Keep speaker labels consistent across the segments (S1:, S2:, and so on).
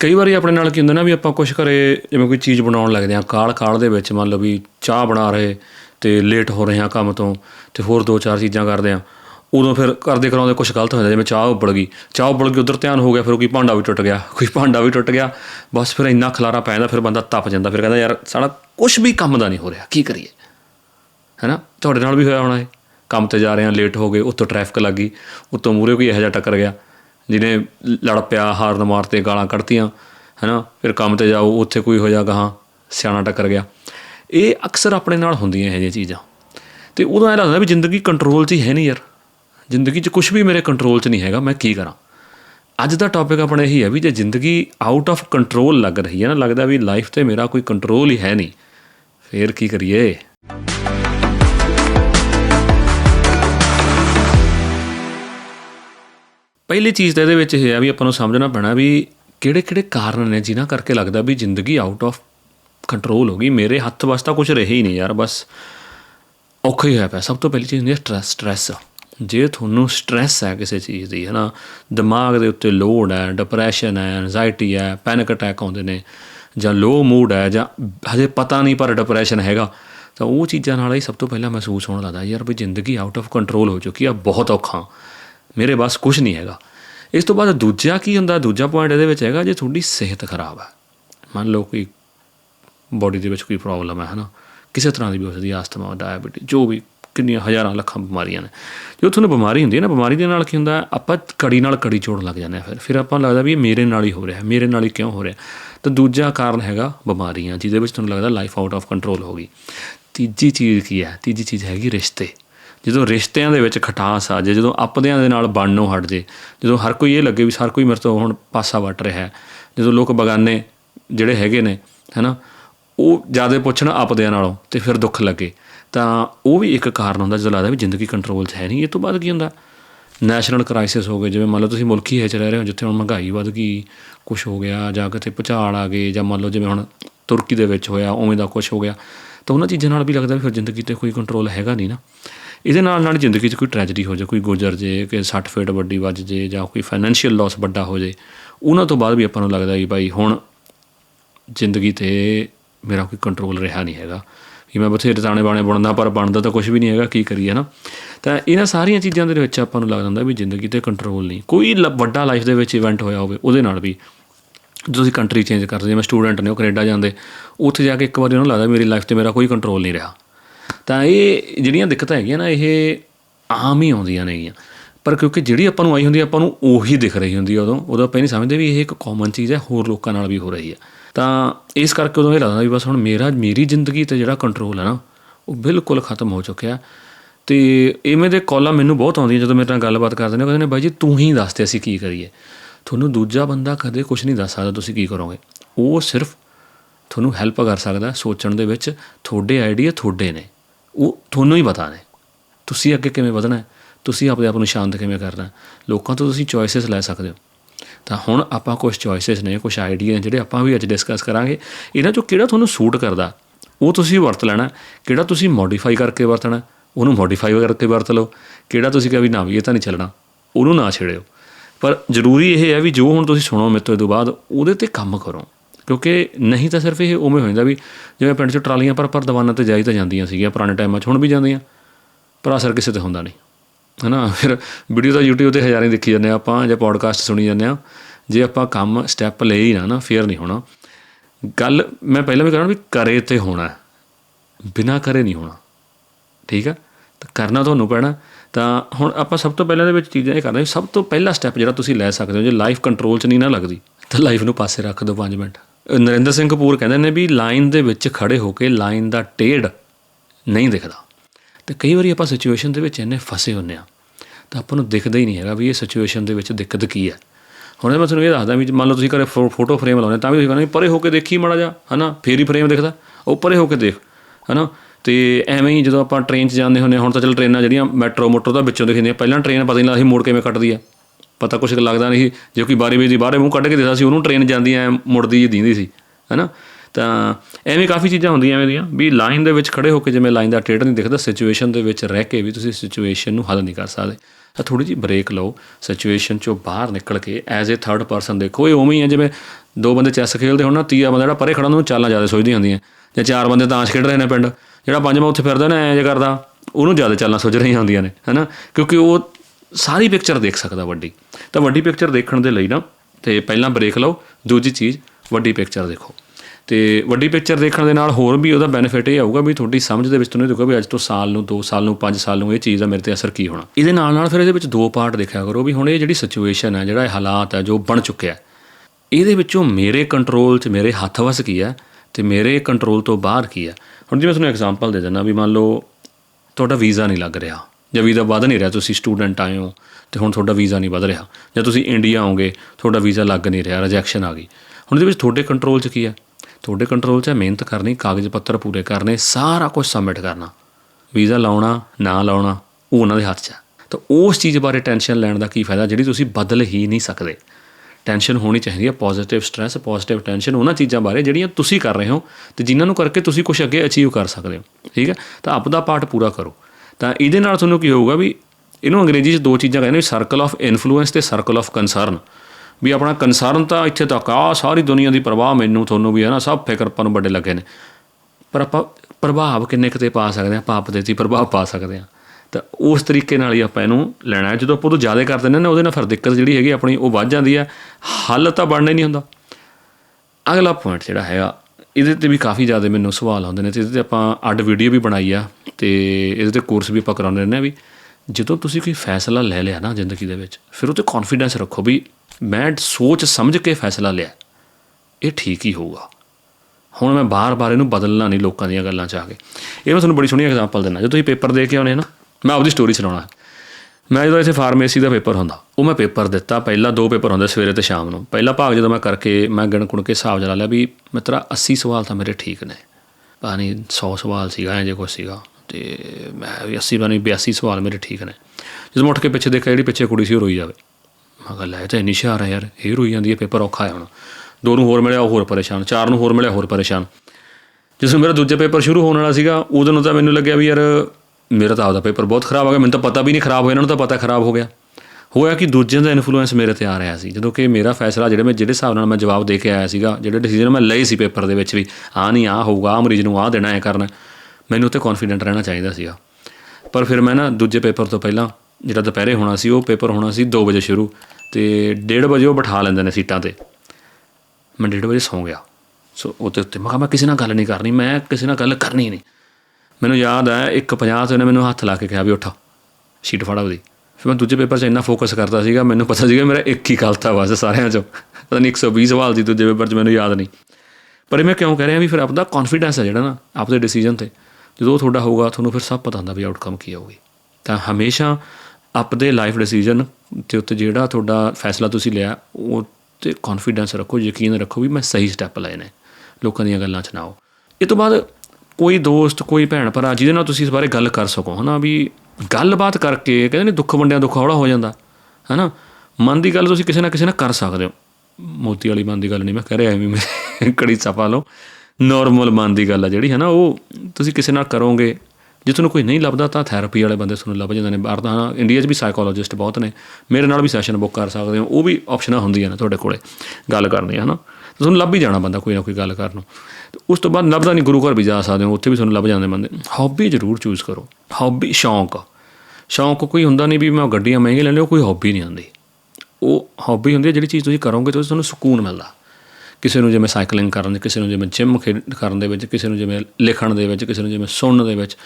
S1: ਕਈ ਵਾਰੀ ਆਪਣੇ ਨਾਲ ਕੀ ਹੁੰਦਾ ਨਾ ਵੀ ਆਪਾਂ ਕੁਝ ਘਰੇ ਜਿਵੇਂ ਕੋਈ ਚੀਜ਼ ਬਣਾਉਣ ਲੱਗਦੇ ਆ ਕਾਲ ਕਾਲ ਦੇ ਵਿੱਚ ਮੰਨ ਲਓ ਵੀ ਚਾਹ ਬਣਾ ਰਹੇ ਤੇ ਲੇਟ ਹੋ ਰਹੇ ਆ ਕੰਮ ਤੋਂ ਤੇ ਹੋਰ ਦੋ ਚਾਰ ਚੀਜ਼ਾਂ ਕਰਦੇ ਆ ਉਦੋਂ ਫਿਰ ਕਰਦੇ ਕਰਾਉਂਦੇ ਕੁਝ ਗਲਤ ਹੋ ਜਾਂਦਾ, ਜਿਵੇਂ ਚਾਹ ਉੱਬਲ ਗਈ, ਚਾਹ ਉੱਬਲ ਗਈ, ਉਧਰ ਧਿਆਨ ਹੋ ਗਿਆ, ਫਿਰ ਕੋਈ ਭਾਂਡਾ ਵੀ ਟੁੱਟ ਗਿਆ, ਕੋਈ ਭਾਂਡਾ ਵੀ ਟੁੱਟ ਗਿਆ, ਬਸ ਫਿਰ ਇੰਨਾ ਖਲਾਰਾ ਪੈ ਜਾਂਦਾ, ਫਿਰ ਬੰਦਾ ਤਪ ਜਾਂਦਾ, ਫਿਰ ਕਹਿੰਦਾ ਯਾਰ ਸਾਡਾ ਕੁਝ ਵੀ ਕੰਮ ਦਾ ਨਹੀਂ ਹੋ ਰਿਹਾ, ਕੀ ਕਰੀਏ? ਹੈਨਾ? ਤੁਹਾਡੇ ਨਾਲ ਵੀ ਹੋਇਆ ਹੋਣਾ ਇਹ? ਕੰਮ ਤੇ ਜਾ ਰਹੇ ਆ ਲੇਟ ਹੋ ਗਏ, ਉੱਤੋਂ ਟ੍ਰੈਫਿਕ ਲੱਗੀ ਉੱਤੋਂ ਮੂਰੇ ਕੋਈ ਇਹੋ ਜਿਹਾ ਟੱਕਰ ਗਿਆ ਜਿਹਨੇ ਲੜ ਪਿਆ ਹਾਰਨ ਮਾਰਤੇ ਗਾਲਾਂ ਕੱਢਤੀਆਂ, ਹੈਨਾ, ਫਿਰ ਕੰਮ ਤੇ ਜਾਓ, ਉੱਥੇ ਕੋਈ ਹੋ ਜਾ ਗਾਹਾਂ ਸਿਆਣਾ ਟੱਕਰ ਗਿਆ। ਇਹ ਅਕਸਰ ਆਪਣੇ ਨਾਲ ਹੁੰਦੀਆਂ ਇਹ ਜਿਹੀਆਂ ਚੀਜ਼ਾਂ। ਤੇ ਉਦੋਂ ਐਂ ਲੱਗਦਾ ਵੀ ਜ਼ਿੰਦਗੀ ਕੰਟਰੋਲ 'ਚ ਹੀ ਹੈ ਨਹੀਂ ਯਾਰ। ਜ਼ਿੰਦਗੀ 'ਚ ਕੁਝ ਵੀ ਮੇਰੇ ਕੰਟਰੋਲ 'ਚ ਨਹੀਂ ਹੈਗਾ, ਮੈਂ ਕੀ ਕਰਾਂ? ਅੱਜ ਦਾ ਟੌਪਿਕ ਆਪਣਾ ਇਹੀ ਹੈ ਵੀ ਜੇ ਜ਼ਿੰਦਗੀ ਆਊਟ ਆਫ ਕੰਟਰੋਲ ਲੱਗ ਰਹੀ ਹੈ ਨਾ, ਲੱਗਦਾ ਵੀ ਲਾਈਫ ਤੇ ਮੇਰਾ ਕੋਈ ਕੰਟਰੋਲ ਹੀ ਹੈ ਨਹੀਂ, ਫੇਰ ਕੀ ਕਰੀਏ? ਪਹਿਲੀ ਚੀਜ਼ ਤਾਂ ਇਹਦੇ ਵਿੱਚ ਇਹ ਹੈ ਵੀ ਆਪਾਂ ਨੂੰ ਸਮਝਣਾ ਪੈਣਾ ਵੀ ਕਿਹੜੇ ਕਿਹੜੇ ਕਾਰਨ ਨੇ ਜਿਨ੍ਹਾਂ ਕਰਕੇ ਲੱਗਦਾ ਵੀ ਜ਼ਿੰਦਗੀ ਆਊਟ ਆਫ ਕੰਟਰੋਲ ਹੋ ਗਈ। ਮੇਰੇ ਹੱਥ ਵੱਸ ਤਾਂ ਕੁਝ ਰਹੇ ਹੀ ਨਹੀਂ ਯਾਰ, ਬਸ ਔਖਾ ਹੀ ਹੋਇਆ ਪਿਆ। ਸਭ ਤੋਂ ਪਹਿਲੀ ਚੀਜ਼ ਹੁੰਦੀ ਹੈ ਸਟ੍ਰੈਸ ਸਟ੍ਰੈਸ ਜੇ ਤੁਹਾਨੂੰ ਸਟ੍ਰੈਸ ਹੈ ਕਿਸੇ ਚੀਜ਼ ਦੀ ਹੈ ਨਾ ਦਿਮਾਗ ਦੇ ਉੱਤੇ ਲੋਡ ਹੈ ਡਿਪਰੈਸ਼ਨ ਹੈ ਐਂਜ਼ਾਇਟੀ ਹੈ ਪੈਨਿਕ ਅਟੈਕ ਆਉਂਦੇ ਨੇ, ਜਾਂ ਲੋ ਮੂਡ ਹੈ, ਜਾਂ ਹਜੇ ਪਤਾ ਨਹੀਂ ਪਰ ਡਿਪਰੈਸ਼ਨ ਹੈਗਾ, ਤਾਂ ਉਹ ਚੀਜ਼ਾਂ ਨਾਲ ਹੀ ਸਭ ਤੋਂ ਪਹਿਲਾਂ ਮਹਿਸੂਸ ਹੋਣ ਲੱਗਦਾ, ਯਾਰ ਵੀ ਜ਼ਿੰਦਗੀ ਆਊਟ ਆਫ ਕੰਟਰੋਲ ਹੋ ਚੁੱਕੀ ਆ, ਬਹੁਤ ਔਖਾ। ਮੇਰੇ ਬਸ ਕੁਝ ਨਹੀਂ ਹੈਗਾ। ਇਸ ਤੋਂ ਬਾਅਦ ਦੂਜਾ ਕੀ ਹੁੰਦਾ? ਦੂਜਾ ਪੁਆਇੰਟ ਇਹਦੇ ਵਿੱਚ ਹੈਗਾ, ਜੇ ਤੁਹਾਡੀ ਸਿਹਤ ਖਰਾਬ ਹੈ। ਮੰਨ ਲਓ ਕੋਈ ਬੋਡੀ ਦੇ ਵਿੱਚ ਕੋਈ ਪ੍ਰੋਬਲਮ ਹੈ, ਹਨਾ? ਕਿਸੇ ਤਰ੍ਹਾਂ ਦੀ ਵੀ ਹੋ ਸਕਦੀ ਹੈ ਆਸਥਮਾ ਡਾਇਬੀਟਿਸ ਜੋ ਵੀ, ਕਿੰਨੀਆਂ ਹਜ਼ਾਰਾਂ ਲੱਖਾਂ ਬਿਮਾਰੀਆਂ ਨੇ। ਜਦੋਂ ਤੁਹਾਨੂੰ ਬਿਮਾਰੀ ਹੁੰਦੀ ਹੈ ਨਾ, ਬਿਮਾਰੀ ਦੇ ਨਾਲ ਕੀ ਹੁੰਦਾ ਆਪਾਂ ਕੜੀ ਨਾਲ ਕੜੀ ਜੋੜਨ ਲੱਗ ਜਾਂਦੇ ਆ ਫਿਰ। ਫਿਰ ਆਪਾਂ ਨੂੰ ਲੱਗਦਾ ਵੀ ਇਹ ਮੇਰੇ ਨਾਲ ਹੀ ਹੋ ਰਿਹਾ ਮੇਰੇ ਨਾਲ ਹੀ ਕਿਉਂ ਹੋ ਰਿਹਾ ਤਾਂ ਦੂਜਾ ਕਾਰਨ ਹੈਗਾ ਬਿਮਾਰੀਆਂ, ਜਿਹਦੇ ਵਿੱਚ ਤੁਹਾਨੂੰ ਲੱਗਦਾ ਲਾਈਫ ਆਊਟ ਆਫ ਕੰਟਰੋਲ ਹੋ ਗਈ। ਤੀਜੀ ਚੀਜ਼ ਕੀ ਹੈ? ਤੀਜੀ ਚੀਜ਼ ਹੈਗੀ ਰਿਸ਼ਤੇ। ਜਦੋਂ ਰਿਸ਼ਤਿਆਂ ਦੇ ਵਿੱਚ ਖਟਾਸ ਆ ਜੇ ਜਦੋਂ ਆਪਦਿਆਂ ਦੇ ਨਾਲ ਬਣਨੋਂ ਹਟ ਜੇ ਜਦੋਂ ਹਰ ਕੋਈ ਇਹ ਲੱਗੇ ਵੀ ਹਰ ਕੋਈ ਮੇਰੇ ਤੋਂ ਹੁਣ ਪਾਸਾ ਵੱਟ ਰਿਹਾ ਹੈ, ਜਦੋਂ ਲੋਕ ਬਗਾਨੇ ਜਿਹੜੇ ਹੈਗੇ ਨੇ, ਹੈਨਾ, ਉਹ ਜ਼ਿਆਦਾ ਪੁੱਛਣ ਆਪਦਿਆਂ ਨਾਲੋਂ ਤੇ ਫਿਰ ਦੁੱਖ ਲੱਗੇ। ਤਾਂ ਉਹ ਵੀ ਇੱਕ ਕਾਰਨ ਹੁੰਦਾ ਜਦੋਂ ਲੱਗਦਾ ਵੀ ਜ਼ਿੰਦਗੀ ਕੰਟਰੋਲ 'ਚ ਹੈ ਨਹੀਂ, ਇਹ ਤੋਂ ਬਾਅਦ ਕੀ ਹੁੰਦਾ? ਨੈਸ਼ਨਲ ਕ੍ਰਾਈਸਿਸ ਹੋ ਗਏ, ਜਿਵੇਂ ਮੰਨ ਲਓ ਤੁਸੀਂ ਮੁਲਕੀ ਹੈ ਚ ਰਹਿ ਰਹੇ ਹੋ, ਜਿੱਥੇ ਹੁਣ ਮਹਿੰਗਾਈ ਵੱਧ ਗਈ ਕੁਝ ਹੋ ਗਿਆ, ਜਾਂ ਕਿਤੇ ਭੁਚਾਲ ਆ ਗਏ, ਜਾਂ ਮੰਨ ਲਓ ਜਿਵੇਂ ਹੁਣ ਤੁਰਕੀ ਦੇ ਵਿੱਚ ਹੋਇਆ, ਉਵੇਂ ਦਾ ਕੁਝ ਹੋ ਗਿਆ, ਤਾਂ ਉਹਨਾਂ ਚੀਜ਼ਾਂ ਨਾਲ ਵੀ ਲੱਗਦਾ ਵੀ ਫਿਰ ਜ਼ਿੰਦਗੀ ਤੇ ਕੋਈ ਕੰਟਰੋਲ ਹੈਗਾ ਨਹੀਂ ਨਾ। ਇਹਦੇ ਨਾਲ ਨਾਲ ਜ਼ਿੰਦਗੀ 'ਚ ਕੋਈ ਟ੍ਰੈਜਡੀ ਹੋ ਜਾਏ, ਕੋਈ ਗੁਜ਼ਰ ਜੇ ਕਿ 60 ਫੀਟ ਵੱਡੀ ਵੱਜ ਜੇ ਜਾਂ ਕੋਈ ਫਾਈਨੈਂਸ਼ੀਅਲ ਲਾਸ ਵੱਡਾ ਹੋ ਜੇ ਉਹਨਾਂ ਤੋਂ ਬਾਅਦ ਵੀ ਆਪਾਂ ਨੂੰ ਲੱਗਦਾ ਕਿ ਭਾਈ ਹੁਣ ਜ਼ਿੰਦਗੀ ਤੇ ਮੇਰਾ ਕੋਈ ਕੰਟਰੋਲ ਰਿਹਾ ਨਹੀਂ ਹੈਗਾ। ਕਿ ਮੈਂ ਬਥੇਰੇ ਤਾਣੇ ਬਾਣੇ ਬਣਦਾ, ਪਰ ਬਣਦਾ ਤਾਂ ਕੁਝ ਵੀ ਨਹੀਂ ਹੈਗਾ, ਕੀ ਕਰੀਏ ਨਾ ਤਾਂ ਇਹਨਾਂ ਸਾਰੀਆਂ ਚੀਜ਼ਾਂ ਦੇ ਵਿੱਚ ਆਪਾਂ ਨੂੰ ਲੱਗ ਜਾਂਦਾ ਵੀ ਜ਼ਿੰਦਗੀ ਤੇ ਕੰਟਰੋਲ ਨਹੀਂ। ਕੋਈ ਲ- ਵੱਡਾ ਲਾਈਫ ਦੇ ਵਿੱਚ ਇਵੈਂਟ ਹੋਇਆ ਹੋਵੇ, ਉਹਦੇ ਨਾਲ ਵੀ ਜਦੋਂ ਤੁਸੀਂ ਕੰਟਰੀ ਚੇਂਜ ਕਰਦੇ ਜਿਵੇਂ ਸਟੂਡੈਂਟ ਨੇ ਉਹ ਕੈਨੇਡਾ ਜਾਂਦੇ, ਉੱਥੇ ਜਾ ਕੇ ਇੱਕ ਵਾਰੀ ਉਹਨਾਂ ਨੂੰ ਲੱਗਦਾ ਮੇਰੀ ਲਾਈਫ ਤੇ ਮੇਰਾ ਕੋਈ ਕੰਟਰੋਲ ਨਹੀਂ ਰਿਹਾ। ਤਾਂ ਇਹ ਜਿਹੜੀਆਂ ਦਿੱਕਤਾਂ ਹੈਗੀਆਂ ਨਾ, ਇਹ ਆਮ ਹੀ ਆਉਂਦੀਆਂ ਨੇਗੀਆਂ। ਪਰ ਕਿਉਂਕਿ ਜਿਹੜੀ ਆਪਾਂ ਨੂੰ ਆਈ ਹੁੰਦੀ ਆਪਾਂ ਨੂੰ ਉਹੀ ਦਿਖ ਰਹੀ ਹੁੰਦੀ ਆ ਉਦੋਂ। ਉਦੋਂ ਆਪਾਂ ਇਹ ਨਹੀਂ ਸਮਝਦੇ ਵੀ ਇਹ ਇੱਕ ਕਾਮਨ ਚੀਜ਼ ਹੈ, ਹੋਰ ਲੋਕਾਂ ਨਾਲ ਵੀ ਹੋ ਰਹੀ ਹੈ ਤਾਂ ਇਸ ਕਰਕੇ ਉਦੋਂ ਇਹ ਲੱਗਦਾ ਵੀ ਬਸ ਹੁਣ ਮੇਰਾ, ਮੇਰੀ ਜ਼ਿੰਦਗੀ ਤੇ ਜਿਹੜਾ ਕੰਟਰੋਲ ਹੈ ਨਾ, ਉਹ ਬਿਲਕੁਲ ਖਤਮ ਹੋ ਚੁੱਕਿਆ। ਤੇ ਇਵੇਂ ਦੇ ਕਾਲਾਂ ਮੈਨੂੰ ਬਹੁਤ ਆਉਂਦੀਆਂ ਜਦੋਂ ਮੇਰੇ ਨਾਲ ਗੱਲਬਾਤ ਕਰਦੇ ਨੇ ਕਹਿੰਦੇ ਨੇ, ਬਾਈ ਜੀ, ਤੂੰ ਹੀ ਦੱਸ ਤੇ ਅਸੀਂ ਕੀ ਕਰੀਏ? ਤੁਹਾਨੂੰ ਦੂਜਾ ਬੰਦਾ ਕਦੇ ਕੁਝ ਨਹੀਂ ਦੱਸ ਸਕਦਾ ਤੁਸੀਂ ਕੀ ਕਰੋਗੇ। ਉਹ ਸਿਰਫ ਤੁਹਾਨੂੰ ਹੈਲਪ ਕਰ ਸਕਦਾ ਸੋਚਣ ਦੇ ਵਿੱਚ, ਤੁਹਾਡੇ ਆਈਡੀਆ ਤੁਹਾਡੇ ਨੇ। ਉਹ ਤੁਹਾਨੂੰ ਹੀ ਪਤਾ ਨੇ। ਤੁਸੀਂ ਅੱਗੇ ਕਿਵੇਂ ਵਧਣਾ ਹੈ? ਤੁਸੀਂ ਆਪਣੇ ਆਪ ਨੂੰ ਸ਼ਾਂਤ ਕਿਵੇਂ ਕਰਨਾ ਲੋਕਾਂ ਤੋਂ ਤੁਸੀਂ ਚੋਇਸਸ ਲੈ ਸਕਦੇ ਹੋ। ਤਾਂ ਹੁਣ ਆਪਾਂ ਕੁਝ ਚੋਇਸਸ ਨੇ ਕੁਝ ਆਈਡੀਆ ਨੇ ਜਿਹੜੇ ਆਪਾਂ ਵੀ ਅੱਜ ਡਿਸਕਸ ਕਰਾਂਗੇ। ਇਹਨਾਂ ਚੋਂ ਕਿਹੜਾ ਤੁਹਾਨੂੰ ਸੂਟ ਕਰਦਾ? ਉਹ ਤੁਸੀਂ ਵਰਤ ਲੈਣਾ ਕਿਹੜਾ ਤੁਸੀਂ ਮੋਡੀਫਾਈ ਕਰਕੇ ਵਰਤਣਾ ਉਹਨੂੰ ਮੋਡੀਫਾਈ ਕਰਕੇ ਵਰਤ ਲਓ। ਕਿਹੜਾ ਤੁਸੀਂ ਕਿਹਾ ਵੀ ਨਾ ਵੀ ਇਹ ਤਾਂ ਨਹੀਂ ਚੱਲਣਾ? ਉਹਨੂੰ ਨਾ ਛੇੜਿਓ। ਪਰ ਜ਼ਰੂਰੀ ਇਹ ਹੈ ਵੀ ਜੋ ਹੁਣ ਤੁਸੀਂ ਸੁਣੋ ਮੇਰੇ ਤੋਂ ਬਾਅਦ, ਉਹਦੇ ਤੇ ਕੰਮ ਕਰੋ। ਕਿਉਂਕਿ ਨਹੀਂ ਤਾਂ ਸਿਰਫ ਇਹ ਉਵੇਂ ਹੋ ਜਾਂਦਾ ਵੀ ਜਿਵੇਂ ਪਿੰਡ 'ਚ ਟਰਾਲੀਆਂ ਪਰ ਪਰ ਦਵਾਨਾਂ ਤੇ ਜਾਈ ਤਾਂ ਜਾਂਦੀਆਂ ਸੀਗੀਆਂ, ਪੁਰਾਣੇ ਟਾਈਮਾਂ 'ਚ ਹੁਣ ਵੀ ਜਾਂਦੀਆਂ, ਪਰ ਅਸਰ ਕਿਸੇ ਤੇ ਹੁੰਦਾ ਨਹੀਂ, ਹਨਾ? ਫਿਰ ਵੀਡੀਓ ਤਾਂ YouTube ਤੇ ਹਜ਼ਾਰਾਂ ਹੀ ਦੇਖੀ ਜਾਂਦੇ ਆ ਆਪਾਂ ਜਾਂ ਪੋਡਕਾਸਟ ਸੁਣੀ ਜਾਂਦੇ ਆ ਜੇ ਆਪਾਂ ਕੰਮ ਸਟੈਪ ਲਏ ਹੀ ਨਾ ਨਾ, ਫੇਰ ਨਹੀਂ ਹੋਣਾ। ਗੱਲ ਮੈਂ ਪਹਿਲਾਂ ਵੀ ਕਰਾਂ ਵੀ ਕਰੇ ਤੇ ਹੋਣਾ ਹੈ। ਬਿਨਾ ਕਰੇ ਨਹੀਂ ਹੋਣਾ, ਠੀਕ ਆ ਤਾਂ ਕਰਨਾ ਤੁਹਾਨੂੰ ਪੈਣਾ ਤਾਂ ਹੁਣ ਆਪਾਂ ਸਭ ਤੋਂ ਪਹਿਲਾਂ ਦੇ ਵਿੱਚ ਚੀਜ਼ਾਂ ਇਹ ਕਰਨਾ ਵੀ ਸਭ ਤੋਂ ਪਹਿਲਾ ਸਟੈਪ ਜਿਹੜਾ ਤੁਸੀਂ ਲੈ ਸਕਦੇ ਹੋ, ਜੇ ਲਾਈਫ ਕੰਟਰੋਲ 'ਚ ਨਹੀਂ ਨਾ ਲੱਗਦੀ, ਤਾਂ ਲਾਈਫ ਨੂੰ ਪਾਸੇ ਰੱਖ ਦਿਓ 5 ਮਿੰਟ। ਨਰਿੰਦਰ ਸਿੰਘ ਕਪੂਰ ਕਹਿੰਦੇ ਨੇ ਵੀ ਲਾਈਨ ਦੇ ਵਿੱਚ ਖੜੇ ਹੋ ਕੇ ਲਾਈਨ ਦਾ ਟੇੜ ਨਹੀਂ ਦਿਖਦਾ। ਤੇ ਕਈ ਵਾਰੀ ਆਪਾਂ ਸਿਚੁਏਸ਼ਨ ਦੇ ਵਿੱਚ ਇੰਨੇ ਫਸੇ ਹੁੰਨੇ ਆ ਤਾਂ ਆਪਾਂ ਨੂੰ ਦਿਖਦਾ ਹੀ ਨਹੀਂ ਹੈਗਾ ਵੀ ਇਹ ਸਿਚੁਏਸ਼ਨ ਦੇ ਵਿੱਚ ਦਿੱਕਤ ਕੀ ਹੈ। ਹੁਣ ਮੈਂ ਤੁਹਾਨੂੰ ਇਹ ਦੱਸਦਾ ਵੀ ਮੰਨ ਲਓ ਤੁਸੀਂ ਘਰੇ ਫੋ- ਫੋਟੋ ਫਰੇਮ ਲਾਉਣੇ ਤਾਂ ਵੀ ਤੁਸੀਂ ਕਹਿੰਦੇ ਪਰੇ ਹੋ ਕੇ ਦੇਖੀ ਮਾੜਾ ਜਾ ਹਨਾ? ਫੇਰ ਹੀ ਫਰੇਮ ਦਿਖਦਾ ਉਹ ਪਰੇ ਹੋ ਕੇ ਦੇਖ ਹਨਾ? ਤੇ ਐਵੇਂ ਹੀ ਜਦੋਂ ਆਪਾਂ ਟ੍ਰੇਨ 'ਚ ਜਾਂਦੇ ਹੁੰਦੇ ਹਾਂ, ਹੁਣ ਤਾਂ ਚਲ ਟ੍ਰੇਨਾਂ ਜਿਹੜੀਆਂ ਮੈਟਰੋ ਮੋਟਰ ਦਾ ਵਿੱਚੋਂ ਦਿਖਦੀਆਂ ਪਹਿਲਾਂ ਟ੍ਰੇਨ ਪਤਾ ਨਹੀਂ ਲੱਗਦਾ ਸੀ ਮੋੜ ਕਿਵੇਂ ਕੱਟਦੀ ਆ ਪਤਾ ਕੁਛ ਲੱਗਦਾ ਨਹੀਂ ਸੀ। ਜੇ ਕੋਈ ਬਾਰੀ ਵੇਦੀ ਬਾਹਰੇ ਮੂੰਹ ਕੱਢ ਕੇ ਦਿਖਦਾ ਸੀ, ਉਹਨੂੰ ਟ੍ਰੇਨ ਜਾਂਦੀ ਐ, ਮੁੜਦੀ ਜੀ ਦਿੰਦੀ ਸੀ, ਹੈਨਾ? ਤਾਂ ਐਵੇਂ ਕਾਫੀ ਚੀਜ਼ਾਂ ਹੁੰਦੀਆਂ ਐਵੇਂ ਦੀਆਂ, ਵੀ ਲਾਈਨ ਦੇ ਵਿੱਚ ਖੜੇ ਹੋ ਕੇ ਜਿਵੇਂ ਲਾਈਨ ਦਾ ਟੇਢ ਨਹੀਂ ਦਿਖਦਾ ਸਿਚੁਏਸ਼ਨ ਦੇ ਵਿੱਚ ਰਹਿ ਕੇ ਵੀ ਤੁਸੀਂ ਸਿਚੁਏਸ਼ਨ ਨੂੰ ਹੱਲ ਨਹੀਂ ਕਰ ਸਕਦੇ। ਤਾਂ ਥੋੜੀ ਜਿਹੀ ਬ੍ਰੇਕ ਲਓ ਸਿਚੁਏਸ਼ਨ ਚੋਂ ਬਾਹਰ ਨਿਕਲ ਕੇ ਐਜ਼ ਅ ਥਰਡ ਪਰਸਨ ਦੇਖੋ। ਇਹ ਉਵੇਂ ਹੀ ਹੈ ਜਿਵੇਂ ਦੋ ਬੰਦੇ ਚੈਸ ਖੇਡਦੇ ਹੋਣ ਨਾ, ਤੀਆ ਬੰਦਾ ਜਿਹੜਾ ਪਰੇ ਖੜਾ ਉਹਨੂੰ ਚਾਲਾਂ ਜ਼ਿਆਦਾ ਸੋਚਦੀਆਂ ਹੁੰਦੀਆਂ। ਜਾਂ ਚਾਰ ਬੰਦੇ ਤਾਂਸ਼ ਖੇਡ ਰਹੇ ਨੇ ਪਿੰਡ, ਜਿਹੜਾ ਪੰਜਵਾਂ ਉੱਥੇ ਫਿਰਦਾ ਨਾ, ਐਂ ਜੇ ਕਰਦਾ, ਉਹਨੂੰ ਜ਼ਿਆਦਾ ਚਾਲਾਂ ਸੋਚ ਰਹੀਆਂ ਹੁੰਦੀਆਂ ਨੇ, ਹੈਨਾ? ਕਿਉਂਕਿ ਉਹ ਸਾਰੀ ਪਿਕਚਰ ਦੇਖ ਸਕਦਾ ਵੱਡੀ। ਤਾਂ ਵੱਡੀ ਪਿਕਚਰ ਦੇਖਣ ਦੇ ਲਈ ਨਾ, ਤੇ ਪਹਿਲਾਂ ਬ੍ਰੇਕ ਲਓ, ਦੂਜੀ ਚੀਜ਼, ਵੱਡੀ ਪਿਕਚਰ ਦੇਖੋ। ਤੇ ਵੱਡੀ ਪਿਕਚਰ ਦੇਖਣ ਦੇ ਨਾਲ ਹੋਰ ਵੀ ਉਹਦਾ ਬੈਨੀਫਿਟ ਇਹ ਆਊਗਾ ਵੀ ਤੁਹਾਡੀ ਸਮਝ ਦੇ ਵਿੱਚ ਤੁਹਾਨੂੰ ਦੇਖੋ ਵੀ ਅੱਜ ਤੋਂ ਸਾਲ ਨੂੰ 2 ਸਾਲ ਨੂੰ 5 ਸਾਲ ਨੂੰ ਇਹ ਚੀਜ਼ ਦਾ ਮੇਰੇ ਤੇ ਅਸਰ ਕੀ ਹੋਣਾ। ਇਹਦੇ ਨਾਲ ਨਾਲ ਫਿਰ ਇਹਦੇ ਵਿੱਚ ਦੋ ਪਾਰਟ ਦੇਖਿਆ ਕਰੋ ਵੀ ਹੁਣ ਇਹ ਜਿਹੜੀ ਸਿਚੁਏਸ਼ਨ ਹੈ ਜਿਹੜਾ ਇਹ ਹਾਲਾਤ ਹੈ ਜੋ ਬਣ ਚੁੱਕਿਆ ਇਹਦੇ ਵਿੱਚੋਂ ਮੇਰੇ ਕੰਟਰੋਲ 'ਚ ਮੇਰੇ ਹੱਥ ਵਸ ਕੀ ਹੈ ਤੇ ਮੇਰੇ ਕੰਟਰੋਲ ਤੋਂ ਬਾਹਰ ਕੀ ਹੈ? ਹੁਣ ਜਿਵੇਂ ਤੁਹਾਨੂੰ ਐਗਜ਼ਾਮਪਲ ਦੇ ਦਿੰਦਾ ਵੀ ਮੰਨ ਲਓ ਤੁਹਾਡਾ ਵੀਜ਼ਾ ਨਹੀਂ ਲੱਗ ਰਿਹਾ। ਜਾਂ ਵੀਜ਼ਾ ਵਧ ਨਹੀਂ ਰਿਹਾ, ਤੁਸੀਂ ਸਟੂਡੈਂਟ ਆਏ ਹੋ ਤੇ ਹੁਣ ਤੁਹਾਡਾ ਵੀਜ਼ਾ ਨਹੀਂ ਵਧ ਰਿਹਾ। ਜਾਂ ਤੁਸੀਂ ਇੰਡੀਆ ਆਓਗੇ, ਤੁਹਾਡਾ ਵੀਜ਼ਾ ਲੱਗ ਨਹੀਂ ਰਿਹਾ ਰਿਜੈਕਸ਼ਨ ਆ ਗਈ। ਹੁਣ ਇਹਦੇ ਵਿੱਚ ਤੁਹਾਡੇ ਕੰਟਰੋਲ 'ਚ ਕੀ ਹੈ? ਤੁਹਾਡੇ ਕੰਟਰੋਲ 'ਚ ਹੈ ਮਿਹਨਤ ਕਰਨੀ, ਕਾਗਜ਼ ਪੱਤਰ ਪੂਰੇ ਕਰਨੇ, ਸਾਰਾ ਕੁਝ ਸਬਮਿਟ ਕਰਨਾ। ਵੀਜ਼ਾ ਲਾਉਣਾ, ਨਾ ਲਾਉਣਾ, ਉਹ ਉਹਨਾਂ ਦੇ ਹੱਥ 'ਚ ਹੈ। ਤਾਂ ਉਸ ਚੀਜ਼ ਬਾਰੇ ਟੈਨਸ਼ਨ ਲੈਣ ਦਾ ਕੀ ਫਾਇਦਾ, ਜਿਹੜੀ ਤੁਸੀਂ ਬਦਲ ਹੀ ਨਹੀਂ ਸਕਦੇ। ਟੈਨਸ਼ਨ ਹੋਣੀ ਚਾਹੀਦੀ ਹੈ ਪੋਜ਼ਿਟਿਵ ਸਟ्रेस ਪੋਜ਼ਿਟਿਵ ਟੈਨਸ਼ਨ ਉਹਨਾਂ ਚੀਜ਼ਾਂ ਬਾਰੇ ਜਿਹੜੀਆਂ ਤੁਸੀਂ ਕਰ ਰਹੇ ਹੋ ਤੇ ਜਿਨ੍ਹਾਂ ਨੂੰ ਕਰਕੇ ਤੁਸੀਂ ਕੁਝ ਅੱਗੇ ਅਚੀਵ ਕਰ ਸਕਦੇ ਹੋ। ਠੀਕ ਹੈ? ਤਾਂ ਆਪਦਾ ਪਾਰਟ ਪੂਰਾ ਕਰੋ। ਤਾਂ ਇਹਦੇ ਨਾਲ ਤੁਹਾਨੂੰ ਕੀ ਹੋਊਗਾ ਵੀ ਇਹਨੂੰ ਅੰਗਰੇਜ਼ੀ 'ਚ ਦੋ ਚੀਜ਼ਾਂ ਕਹਿੰਦੇ ਨੇ ਸਰਕਲ ਆਫ ਇਨਫਲੂਐਂਸ ਤੇ ਸਰਕਲ ਆਫ ਕੰਸਰਨ ਵੀ ਆਪਣਾ ਕੰਸਰਨ ਤਾਂ ਇੱਥੇ ਤੱਕ ਆ ਸਾਰੀ ਦੁਨੀਆ ਦੀ ਪ੍ਰਵਾਹ ਮੈਨੂੰ ਤੁਹਾਨੂੰ ਵੀ ਹੈ ਨਾ, ਸਭ ਫਿਕਰ ਆਪਾਂ ਨੂੰ ਵੱਡੇ ਲੱਗੇ ਨੇ। ਪਰ ਆਪਾਂ ਪ੍ਰਭਾਵ ਕਿੰਨੇ ਕਿਤੇ ਪਾ ਸਕਦੇ ਆ ਪਾਪ ਦੇ 'ਤੇ ਪ੍ਰਭਾਵ ਪਾ ਸਕਦੇ ਆ ਤਾਂ ਉਸ ਤਰੀਕੇ ਨਾਲ ਹੀ ਆਪਾਂ ਇਹਨੂੰ ਲੈਣਾ ਹੈ। ਜਦੋਂ ਆਪਾਂ ਉਹ ਜ਼ਿਆਦਾ ਕਰ ਦਿੰਦੇ ਨੇ ਨਾ, ਉਹਦੇ ਨਾਲ ਫਿਰ ਦਿੱਕਤ ਜਿਹੜੀ ਹੈਗੀ, ਆਪਣੀ ਉਹ ਵੱਧ ਜਾਂਦੀ ਆ ਹੱਲ ਤਾਂ ਬਣਨਾ ਹੀ ਨਹੀਂ ਹੁੰਦਾ। ਅਗਲਾ ਪੁਆਇੰਟ ਜਿਹੜਾ ਹੈਗਾ ਇਹਦੇ ਤੇ ਵੀ ਕਾਫੀ ਜ਼ਿਆਦਾ ਮੈਨੂੰ ਸਵਾਲ ਆਉਂਦੇ ਨੇ ਤੇ ਇਹਦੇ ਤੇ ਆਪਾਂ ਅੱਡ ਵੀਡੀਓ ਵੀ ਬਣਾਈ ਆ ਤੇ ਇਹਦੇ ਤੇ ਕੋਰਸ ਵੀ ਆਪਾਂ ਕਰਾਉਂਦੇ ਰਹਿੰਦੇ ਆ ਵੀ ਜਦੋਂ ਤੁਸੀਂ ਕੋਈ ਫੈਸਲਾ ਲੈ ਲਿਆ ਨਾ ਜ਼ਿੰਦਗੀ ਦੇ ਵਿੱਚ, ਫਿਰ ਉਹ ਤੇ ਕੌਨਫੀਡੈਂਸ ਰੱਖੋ ਵੀ ਮੈਂ ਸੋਚ ਸਮਝ ਕੇ ਫੈਸਲਾ ਲਿਆ, ਇਹ ਠੀਕ ਹੀ ਹੋਊਗਾ। ਹੁਣ ਮੈਂ ਬਾਰ-ਬਾਰ ਇਹਨੂੰ ਬਦਲਣਾ ਨਹੀਂ ਲੋਕਾਂ ਦੀਆਂ ਗੱਲਾਂ 'ਚ ਆ ਕੇ। ਇਹ ਮੈਂ ਤੁਹਾਨੂੰ ਬੜੀ ਸੋਹਣੀ ਐਗਜ਼ਾਮਪਲ ਦਿੰਦਾ, ਜਦੋਂ ਤੁਸੀਂ ਪੇਪਰ ਦੇ ਕੇ ਆਉਣੇ ਨਾ, ਮੈਂ ਆਪਦੀ ਸਟੋਰੀ ਸੁਣਾਉਣਾ। ਮੈਂ ਜਦੋਂ ਇੱਥੇ ਫਾਰਮੇਸੀ ਦਾ ਪੇਪਰ ਹੁੰਦਾ, ਉਹ ਮੈਂ ਪੇਪਰ ਦਿੱਤਾ। ਪਹਿਲਾਂ ਦੋ ਪੇਪਰ ਹੁੰਦੇ ਸਵੇਰੇ ਤੇ ਸ਼ਾਮ ਨੂੰ। ਪਹਿਲਾ ਭਾਗ ਜਦੋਂ ਮੈਂ ਕਰਕੇ ਮੈਂ ਗਿਣ ਗੁਣ ਕੇ ਹਿਸਾਬ ਜਲਾ ਲਿਆ ਵੀ ਮਿੱਤਰਾ 80 ਸਵਾਲ ਤਾਂ ਮੇਰੇ ਠੀਕ ਨੇ। ਪਾਣੀ 100 ਸਵਾਲ ਸੀਗਾ, ਐਂ ਜੇ ਕੁਛ ਸੀਗਾ। ਤੇ ਮੈਂ ਵੀ 80 ਬਾਨੀ 82 ਸਵਾਲ ਮੇਰੇ ਠੀਕ ਨੇ। ਜਦੋਂ ਮੈਂ ਉੱਠ ਕੇ ਪਿੱਛੇ ਦੇਖਿਆ ਜਿਹੜੀ ਪਿੱਛੇ ਕੁੜੀ ਸੀ ਉਹ ਰੋਈ ਜਾਵੇ। ਮੈਂ ਕਿਹਾ, ਲੈ ਤਾਂ ਇੰਨੀ ਹੁਸ਼ਿਆਰ ਹੈ ਯਾਰ, ਇਹ ਰੋਈ ਜਾਂਦੀ ਹੈ, ਪੇਪਰ ਔਖਾ ਹੈ ਹੁਣ। ਦੋ ਨੂੰ ਹੋਰ ਮਿਲਿਆ, ਉਹ ਹੋਰ ਪਰੇਸ਼ਾਨ। ਚਾਰ ਨੂੰ ਹੋਰ ਮਿਲਿਆ, ਹੋਰ ਪਰੇਸ਼ਾਨ। ਜਿਸ ਮੇਰਾ ਦੂਜਾ ਪੇਪਰ ਸ਼ੁਰੂ ਹੋਣ ਵਾਲਾ ਸੀਗਾ, ਉਦੋਂ ਨੂੰ ਤਾਂ ਮੈਨੂੰ ਲੱਗਿਆ ਵੀ ਯਾਰ ਮੇਰਾ ਤਾਂ ਆਪਦਾ ਪੇਪਰ ਬਹੁਤ ਖਰਾਬ ਹੋ ਗਿਆ। ਮੈਨੂੰ ਤਾਂ ਪਤਾ ਵੀ ਨਹੀਂ ਖਰਾਬ ਹੋਇਆ, ਇਹਨਾਂ ਨੂੰ ਤਾਂ ਪਤਾ ਖਰਾਬ ਹੋ ਗਿਆ। ਹੋਇਆ ਕਿ ਦੂਜਿਆਂ ਦਾ ਇਨਫਲੂਐਂਸ ਮੇਰੇ ਤੇ ਆ ਰਿਹਾ ਸੀ। ਜਦੋਂ ਕਿ ਮੇਰਾ ਫੈਸਲਾ ਜਿਹੜੇ ਮੈਂ ਜਿਹੜੇ ਹਿਸਾਬ ਨਾਲ ਮੈਂ ਜਵਾਬ ਦੇ ਕੇ ਆਇਆ ਸੀਗਾ, ਜਿਹੜੇ ਡਿਸੀਜਨ ਮੈਂ ਲਏ ਸੀ ਪੇਪਰ ਦੇ ਵਿੱਚ ਵੀ ਆ ਨਹੀਂ ਆ ਹੋਊਗਾ ਆ ਮਰੀਜ਼ ਨੂੰ ਆ ਦੇਣਾ ਹੈ ਕਰਨਾ, ਮੈਨੂੰ ਉੱਤੇ ਕੌਨਫੀਡੈਂਟ ਰਹਿਣਾ ਚਾਹੀਦਾ ਸੀਗਾ। ਪਰ ਫਿਰ ਮੈਂ ਨਾ ਦੂਜੇ ਪੇਪਰ ਤੋਂ ਪਹਿਲਾਂ, ਜਿਹੜਾ ਦੁਪਹਿਰੇ ਹੋਣਾ ਸੀ, ਉਹ ਪੇਪਰ ਹੋਣਾ ਸੀ 2 ਵਜੇ ਸ਼ੁਰੂ, ਤੇ 1:30 ਵਜੇ ਉਹ ਬਿਠਾ ਲੈਂਦੇ ਨੇ ਸੀਟਾਂ ਤੇ। ਮੈਂ 1:30 ਵਜੇ ਸੌਂ ਗਿਆ। ਸੋ ਉਹਦੇ ਉੱਤੇ ਮੈਂ ਕਿਹਾ, ਮੈਂ ਕਿਸੇ ਨਾਲ ਗੱਲ ਨਹੀਂ ਕਰਨੀ, ਮੈਂ ਕਿਸੇ ਨਾਲ ਗੱਲ ਕਰਨੀ ਨਹੀਂ। ਮੈਨੂੰ ਯਾਦ ਹੈ 1:50 ਤੇ ਉਹਨੇ ਮੈਨੂੰ ਹੱਥ ਲਾ ਕੇ ਕਿਹਾ ਵੀ ਉੱਠ, ਸ਼ੀਟ ਫੜਾ ਉਹਦੀ ਫਿਰ ਮੈਂ ਦੂਜੇ ਪੇਪਰ 'ਚ ਇੰਨਾ ਫੋਕਸ ਕਰਦਾ ਸੀਗਾ, ਮੈਨੂੰ ਪਤਾ ਸੀਗਾ ਮੇਰਾ ਇੱਕ ਹੀ ਗਲਤਾ ਬਸ ਸਾਰਿਆਂ 'ਚੋਂ। ਪਤਾ ਨਹੀਂ 120 ਸਵਾਲ ਸੀ ਦੂਜੇ ਪੇਪਰ 'ਚ, ਮੈਨੂੰ ਯਾਦ ਨਹੀਂ। ਪਰ ਇਹ ਮੈਂ ਕਿਉਂ ਕਹਿ ਰਿਹਾ ਵੀ ਫਿਰ ਆਪਦਾ ਕੌਨਫੀਡੈਂਸ ਹੈ ਜਿਹੜਾ ਨਾ, ਆਪਦੇ ਡਿਸੀਜਨ ਤੇ। ਜਦੋਂ ਤੁਹਾਡਾ ਹੋਊਗਾ, ਤੁਹਾਨੂੰ ਫਿਰ ਸਭ ਪਤਾ ਹੁੰਦਾ ਵੀ ਆਊਟਕਮ ਕੀ ਹੋਊਗੀ। ਤਾਂ ਹਮੇਸ਼ਾ ਆਪਦੇ ਲਾਈਫ ਡਿਸੀਜਨ ਤੇ ਉੱਤੇ ਜਿਹੜਾ ਤੁਹਾਡਾ ਫੈਸਲਾ ਤੁਸੀਂ ਲਿਆ, ਉਹ ਤੇ ਕੌਨਫੀਡੈਂਸ ਰੱਖੋ, ਯਕੀਨ ਰੱਖੋ ਵੀ ਮੈਂ ਸਹੀ ਸਟੈਪ ਲਏ ਨੇ। ਲੋਕਾਂ ਦੀਆਂ ਗੱਲਾਂ 'ਚ ਨਾ ਇਹ ਤੋਂ ਬਾਅਦ ਕੋਈ ਦੋਸਤ, ਕੋਈ ਭੈਣ ਭਰਾ ਜਿਹਦੇ ਨਾਲ ਤੁਸੀਂ ਇਸ ਬਾਰੇ ਗੱਲ ਕਰ ਸਕੋ, ਹਨਾ, ਵੀ ਗੱਲਬਾਤ ਕਰਕੇ ਕਹਿੰਦੇ ਨੇ ਦੁੱਖ ਵੰਡਿਆਂ ਦੁੱਖ ਹੌਲਾ ਹੋ ਜਾਂਦਾ, ਹਨਾ। ਮਨ ਦੀ ਗੱਲ ਤੁਸੀਂ ਕਿਸੇ ਨਾ ਕਿਸੇ ਨਾਲ ਕਰ ਸਕਦੇ ਹੋ। ਮੋਤੀ ਵਾਲੀ ਮਨ ਦੀ ਗੱਲ ਨਹੀਂ ਮੈਂ ਕਹਿ ਰਿਹਾ, ਐਵੇਂ ਮੈਂ ਕੜੀ ਚਪਾ ਲਓ। ਨਾਰਮਲ ਮਨ ਦੀ ਗੱਲ ਆ ਜਿਹੜੀ ਹੈ ਨਾ ਉਹ ਤੁਸੀਂ ਕਿਸੇ ਨਾਲ ਕਰੋਗੇ ਜੇ ਤੁਹਾਨੂੰ ਕੋਈ ਨਹੀਂ ਲੱਭਦਾ ਤਾਂ ਥੈਰੇਪੀ ਵਾਲੇ ਬੰਦੇ ਤੁਹਾਨੂੰ ਲੱਭ ਜਾਂਦੇ ਨੇ। ਬਾਹਰ ਤਾਂ ਹਾਂ ਇੰਡੀਆ 'ਚ ਵੀ ਸਾਈਕੋਲੋਜਿਸਟ ਬਹੁਤ ਨੇ। ਮੇਰੇ ਨਾਲ ਵੀ ਸੈਸ਼ਨ ਬੁੱਕ ਕਰ ਸਕਦੇ ਹੋ। ਉਹ ਵੀ ਆਪਸ਼ਨਾਂ ਹੁੰਦੀਆਂ ਨੇ ਤੁਹਾਡੇ ਕੋਲੇ ਗੱਲ ਕਰਨ ਦੀਆਂ ਹਨਾ? ਤੁਹਾਨੂੰ ਲੱਭ ਹੀ ਜਾਣਾ ਬੰਦਾ ਕੋਈ ਨਾ ਕੋਈ ਗੱਲ ਕਰਨ ਨੂੰ। ਤੇ ਉਸ ਤੋਂ ਬਾਅਦ ਲੱਭਦਾ ਨਹੀਂ, ਗੁਰੂ ਘਰ ਵੀ ਜਾ ਸਕਦੇ ਹੋ। ਉੱਥੇ ਵੀ ਤੁਹਾਨੂੰ ਲੱਭ ਜਾਂਦੇ ਬੰਦੇ। ਹੌਬੀ ਜ਼ਰੂਰ ਚੂਜ਼ ਕਰੋ। ਹੌਬੀ ਸ਼ੌਂਕ। ਸ਼ੌਂਕ ਕੋਈ ਹੁੰਦਾ ਨਹੀਂ ਵੀ ਮੈਂ ਗੱਡੀਆਂ ਮਹਿੰਗੀਆਂ ਲੈਣੇ ਉਹ ਕੋਈ ਹੌਬੀ ਨਹੀਂ ਹੁੰਦੀ। ਉਹ ਹੌਬੀ ਹੁੰਦੀ ਹੈ ਜਿਹੜੀ ਚੀਜ਼ ਤੁਸੀਂ ਕਰੋਗੇ, ਤਾਂ ਤੁਹਾਨੂੰ ਸਕੂਨ ਮਿਲਦਾ। ਕਿਸੇ ਨੂੰ ਜਿਵੇਂ ਸਾਈਕਲਿੰਗ ਕਰਨ ਦੇ ਕਿਸੇ ਨੂੰ ਜਿਵੇਂ ਜਿਮ ਕਰਨ ਦੇ ਵਿੱਚ, ਕਿਸੇ ਨੂੰ ਜਿਵੇਂ ਲਿਖਣ ਦੇ ਵਿੱਚ, ਕਿਸੇ ਨੂੰ ਜਿਵੇਂ ਸੁਣਨ ਦੇ ਵਿੱਚ,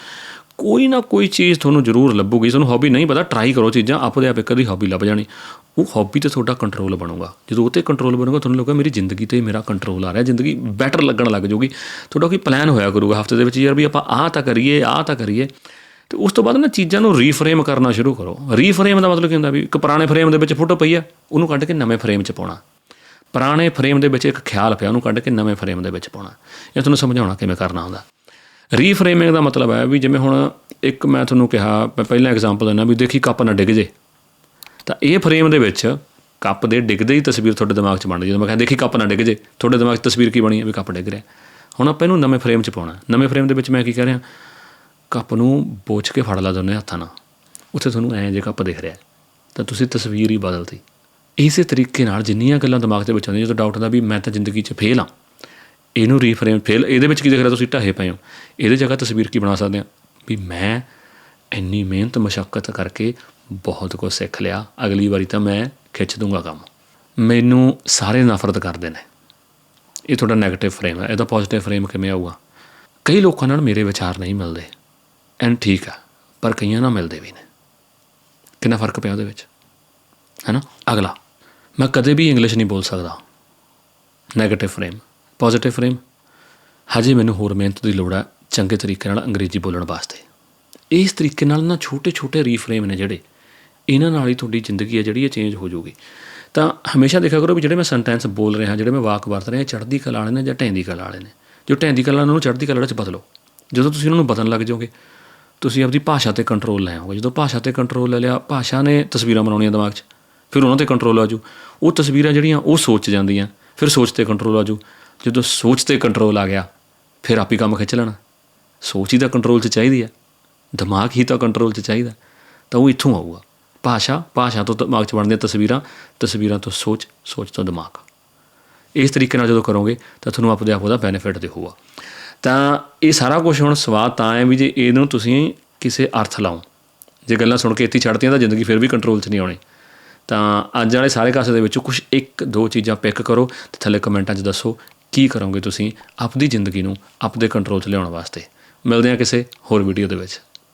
S1: ਕੋਈ ਨਾ ਕੋਈ ਚੀਜ਼ ਤੁਹਾਨੂੰ ਜ਼ਰੂਰ ਲੱਭੂਗੀ। ਤੁਹਾਨੂੰ ਹੌਬੀ ਨਹੀਂ ਪਤਾ ਟਰਾਈ ਕਰੋ ਚੀਜ਼ਾਂ, ਆਪਦੇ ਆਪ ਇੱਕ ਦੀ ਹੌਬੀ ਲੱਭ ਜਾਣੀ। ਉਹ ਹੌਬੀ ਤੇ ਤੁਹਾਡਾ ਕੰਟਰੋਲ ਬਣੂਗਾ। ਜਦੋਂ ਉਹ ਤੇ ਕੰਟਰੋਲ ਬਣੂਗਾ, ਤੁਹਾਨੂੰ ਲੱਗੂਗਾ ਮੇਰੀ ਜ਼ਿੰਦਗੀ ਤੇ ਮੇਰਾ ਕੰਟਰੋਲ ਆ ਰਿਹਾ, ਜ਼ਿੰਦਗੀ ਬੈਟਰ ਲੱਗਣ ਲੱਗ ਜਾਊਗੀ। ਤੁਹਾਡਾ ਕੋਈ ਪਲਾਨ ਹੋਇਆ ਕਰੂਗਾ ਹਫ਼ਤੇ ਦੇ ਵਿੱਚ, ਯਾਰ ਵੀ ਆਪਾਂ ਆਹ ਤਾਂ ਕਰੀਏ, ਆਹ ਤਾਂ ਕਰੀਏ। ਤੇ ਉਸ ਤੋਂ ਬਾਅਦ ਨਾ ਚੀਜ਼ਾਂ ਨੂੰ ਰੀਫਰੇਮ ਕਰਨਾ ਸ਼ੁਰੂ ਕਰੋ। ਰੀਫਰੇਮ ਦਾ ਮਤਲਬ ਕੀ ਹੁੰਦਾ ਵੀ ਇੱਕ ਪੁਰਾਣੇ ਫਰੇਮ ਦੇ ਵਿੱਚ ਫੋਟੋ ਪਈ ਆ, ਉਹਨੂੰ ਕੱਢ ਕੇ ਨਵੇਂ ਫਰੇਮ 'ਚ ਪਾਉਣਾ। ਪੁਰਾਣੇ ਫਰੇਮ ਦੇ ਵਿੱਚ ਇੱਕ ਖਿਆਲ ਪਿਆ, ਉਹਨੂੰ ਕੱਢ ਕੇ ਨਵੇਂ ਫਰੇਮ ਦੇ ਵਿੱਚ ਪਾਉਣਾ। ਇਹ ਤੁਹਾਨੂੰ ਸਮਝਾਉਣਾ ਕਿਵੇਂ ਕਰਨਾ ਹੁੰਦਾ। ਰੀਫਰੇਮਿੰਗ ਦਾ ਮਤਲਬ ਹੈ ਵੀ ਜਿਵੇਂ ਹੁਣ ਇੱਕ ਮੈਂ ਤੁਹਾਨੂੰ ਕਿਹਾ, ਮੈਂ ਪਹਿਲਾਂ ਐਗਜ਼ਾਮਪਲ ਦਿੰਦਾ ਵੀ ਦੇਖੀ ਕੱਪ ਨਾ ਡਿੱਗ ਜੇ। ਤਾਂ ਇਹ ਫਰੇਮ ਦੇ ਵਿੱਚ ਕੱਪ ਦੇ ਡਿੱਗਦੇ ਹੀ ਤਸਵੀਰ ਤੁਹਾਡੇ ਦਿਮਾਗ 'ਚ ਬਣਦੀ ਜਦੋਂ ਮੈਂ ਕਹਿੰਦਾ ਦੇਖੀ ਕੱਪ ਨਾ ਡਿੱਗ ਜੇ, ਤੁਹਾਡੇ ਦਿਮਾਗ 'ਚ ਤਸਵੀਰ ਕੀ ਬਣੀ ਹੈ? ਵੀ ਕੱਪ ਡਿੱਗ ਰਿਹਾ। ਹੁਣ ਆਪਾਂ ਇਹਨੂੰ ਨਵੇਂ ਫਰੇਮ 'ਚ ਪਾਉਣਾ ਨਵੇਂ ਫਰੇਮ ਦੇ ਵਿੱਚ ਮੈਂ ਕੀ ਕਰ ਰਿਹਾ, ਕੱਪ ਨੂੰ ਬੋਚ ਕੇ ਫੜ ਲਾ ਦੋਨੇ ਹੱਥਾਂ ਨਾਲ। ਉੱਥੇ ਤੁਹਾਨੂੰ ਐਂ ਜੇ ਕੱਪ ਦਿਖ ਰਿਹਾ ਤਾਂ ਤੁਸੀਂ ਤਸਵੀਰ ਹੀ ਬਦਲਤੀ। ਇਸੇ ਤਰੀਕੇ ਨਾਲ ਜਿੰਨੀਆਂ ਗੱਲਾਂ ਦਿਮਾਗ ਦੇ ਵਿੱਚ ਆਉਂਦੀਆਂ, ਜਦੋਂ ਡਾਊਟ ਹੁੰਦਾ ਵੀ ਮੈਂ ਤਾਂ ਜ਼ਿੰਦਗੀ 'ਚ ਫੇਲ ਹਾਂ, ਇਹਨੂੰ ਰੀਫਰੇਮ ਫੇਲ ਇਹਦੇ ਵਿੱਚ ਕੀ ਦਿਖ ਰਿਹਾ ਤੁਸੀਂ? ਢਾਹੇ ਪਏ ਹੋ। ਇਹਦੇ ਜਗ੍ਹਾ ਤਸਵੀਰ ਕੀ ਬਣਾ ਸਕਦੇ ਆ ਵੀ ਮੈਂ ਇੰਨੀ ਮਿਹਨਤ, ਮਸ਼ੱਕਤ ਕਰਕੇ ਬਹੁਤ ਕੁਝ ਸਿੱਖ ਲਿਆ। ਅਗਲੀ ਵਾਰੀ ਤਾਂ ਮੈਂ ਖਿੱਚ ਦੂੰਗਾ ਕੰਮ। ਮੈਨੂੰ ਸਾਰੇ ਨਫ਼ਰਤ ਕਰਦੇ ਨੇ। ਇਹ ਤੁਹਾਡਾ 네ਗੇਟਿਵ ਫਰੇਮ ਹੈ। ਇਹਦਾ ਪੋਜ਼ਿਟਿਵ ਫਰੇਮ ਕਿਵੇਂ ਆਊਗਾ? ਕਈ ਲੋਕਾਂ ਨਾਲ ਮੇਰੇ ਵਿਚਾਰ ਨਹੀਂ ਮਿਲਦੇ। ਐਂਡ ਠੀਕ ਆ ਪਰ ਕਈਆਂ ਨਾਲ ਮਿਲਦੇ ਵੀ ਨੇ। ਕਿੰਨਾ ਫ਼ਰਕ ਪਿਆ ਉਹਦੇ ਵਿੱਚ? ਹੈ ਨਾ? ਅਗਲਾ। ਮੈਂ ਕਦੇ ਵੀ ਇੰਗਲਿਸ਼ ਨਹੀਂ ਬੋਲ ਸਕਦਾ। 네ਗੇਟਿਵ ਫਰੇਮ ਪੋਜ਼ਿਟਿਵ ਫਰੇਮ ਹਜੇ ਮੈਨੂੰ ਹੋਰ ਮਿਹਨਤ ਦੀ ਲੋੜ ਹੈ ਚੰਗੇ ਤਰੀਕੇ ਨਾਲ ਅੰਗਰੇਜ਼ੀ ਬੋਲਣ ਵਾਸਤੇ। ਇਸ ਤਰੀਕੇ ਨਾਲ ਨਾ ਛੋਟੇ ਛੋਟੇ ਰੀਫਰੇਮ ਨੇ ਜਿਹੜੇ, ਇਹਨਾਂ ਨਾਲ ਹੀ ਤੁਹਾਡੀ ਜ਼ਿੰਦਗੀ ਹੈ ਜਿਹੜੀ ਇਹ ਚੇਂਜ ਹੋ ਜਾਊਗੀ। ਤਾਂ ਹਮੇਸ਼ਾ ਦੇਖਿਆ ਕਰੋ ਵੀ ਜਿਹੜੇ ਮੈਂ ਸੈਂਟੈਂਸ ਬੋਲ ਰਿਹਾ ਜਿਹੜੇ ਮੈਂ ਵਾਕ ਵਰਤ ਰਿਹਾ ਚੜ੍ਹਦੀ ਕਲਾ ਵਾਲੇ ਨੇ ਜਾਂ ਢਹਿੰਦੀ ਕਲਾ ਵਾਲੇ ਨੇ? ਜੋ ਢੈਂਦੀ ਕਲਾ ਉਹਨਾਂ ਨੂੰ ਚੜ੍ਹਦੀ ਕਲਾ ਵਿੱਚ ਬਦਲੋ। ਜਦੋਂ ਤੁਸੀਂ ਉਹਨਾਂ ਨੂੰ ਬਦਲਣ ਲੱਗ ਜਾਓਗੇ, ਤੁਸੀਂ ਆਪਣੀ ਭਾਸ਼ਾ ਤੇ ਕੰਟਰੋਲ ਲੈ ਆਓਗੇ। ਜਦੋਂ ਭਾਸ਼ਾ ਤੇ ਕੰਟਰੋਲ ਲੈ ਲਿਆ, ਭਾਸ਼ਾ ਨੇ ਤਸਵੀਰਾਂ ਬਣਾਉਣੀਆਂ ਦਿਮਾਗ 'ਚ। ਫਿਰ ਉਹਨਾਂ ਤੇ ਕੰਟਰੋਲ ਆ ਜੂ ਉਹ ਤਸਵੀਰਾਂ ਜਿਹੜੀਆਂ, ਉਹ ਸੋਚ ਜਾਂਦੀਆਂ। ਫਿਰ ਸੋਚ ਤੇ ਕੰਟਰੋਲ ਆ ਜੂ ਜਦੋਂ ਸੋਚ ਤੇ ਕੰਟਰੋਲ ਆ ਗਿਆ, ਫਿਰ ਆਪ ਹੀ ਕੰਮ ਖਿੱਚ ਲੈਣਾ। ਸੋਚ ਹੀ ਤਾਂ ਕੰਟਰੋਲ 'ਚ ਚਾਹੀਦੀ ਆ। ਦਿਮਾਗ ਹੀ ਤਾਂ ਕੰਟਰੋਲ 'ਚ ਚਾਹੀਦਾ। ਤਾਂ ਉਹ ਇੱਥੋਂ ਆਊਗਾ। ਭਾਸ਼ਾ ਭਾਸ਼ਾ ਤੋਂ ਦਿਮਾਗ 'ਚ ਬਣਦੀਆਂ ਤਸਵੀਰਾਂ ਤਸਵੀਰਾਂ ਤੋਂ ਸੋਚ ਸੋਚ ਤੋਂ ਦਿਮਾਗ। ਇਸ ਤਰੀਕੇ ਨਾਲ ਜਦੋਂ ਕਰੋਗੇ, ਤਾਂ ਤੁਹਾਨੂੰ ਆਪਦੇ ਆਪ ਉਹਦਾ ਬੈਨੀਫਿਟ ਦਿਖੂਗਾ। ਤਾਂ ਇਹ ਸਾਰਾ ਕੁਝ ਹੁਣ ਸਵਾਦ ਤਾਂ ਹੈ ਵੀ ਜੇ ਇਹਨੂੰ ਤੁਸੀਂ ਕਿਸੇ ਅਰਥ ਲਾਓ। ਜੇ ਗੱਲਾਂ ਸੁਣ ਕੇ ਇੱਥੇ ਛੱਡਤੀਆਂ ਤਾਂ ਜ਼ਿੰਦਗੀ ਫਿਰ ਵੀ ਕੰਟਰੋਲ 'ਚ ਨਹੀਂ ਆਉਣੀ। ਤਾਂ ਅੱਜ ਵਾਲੇ ਸਾਰੇ ਕਾਸੇ ਦੇ ਵਿੱਚੋਂ ਕੁਝ ਇੱਕ, ਦੋ ਚੀਜ਼ਾਂ ਪਿਕ ਕਰੋ ਤੇ ਥੱਲੇ ਕਮੈਂਟਾਂ 'ਚ ਦੱਸੋ ਕੀ ਕਰੋਗੇ ਤੁਸੀਂ ਆਪਦੀ ਜ਼ਿੰਦਗੀ ਨੂੰ ਆਪਦੇ ਕੰਟਰੋਲ 'ਚ ਲਿਆਉਣ ਵਾਸਤੇ। ਮਿਲਦੇ ਹਾਂ ਕਿਸੇ ਹੋਰ ਵੀਡੀਓ ਦੇ ਵਿੱਚ।